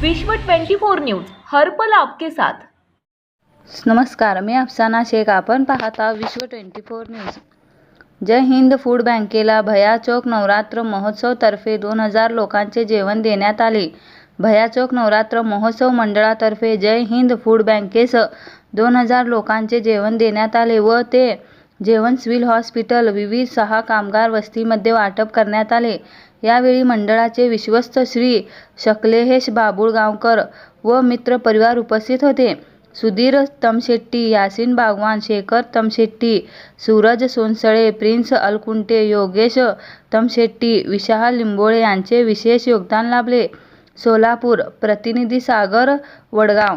विश्व 24 न्यूज हर्पल आपके साथ. नमस्कार मी अफसाना शेख. आपण पाहता Vishwa twenty four news. Jai Hind food बँकेला भया चौक नवरात्र महोत्सव तर्फे दोन हजार लोकांचे जेवण देण्यात आले. भया चौक नवरात्र महोत्सव मंडळातर्फे जय हिंद फूड बँकेस दोन हजार लोकांचे जेवण देण्यात आले व ते जेवण हॉस्पिटल विविध सहा कामगार वस्तीमध्ये वाटप करण्यात आले. यावेळी मंडळाचे विश्वस्त श्री शकलेहेश बाबुळगावकर व मित्र परिवार उपस्थित होते. सुधीर तमशेट्टी यासिन बागवान शेखर तमशेट्टी सूरज सोनसळे प्रिन्स अलकुंटे योगेश तमशेट्टी विशाल लिंबोळे यांचे विशेष योगदान लाभले. सोलापूर प्रतिनिधी सागर वडगाव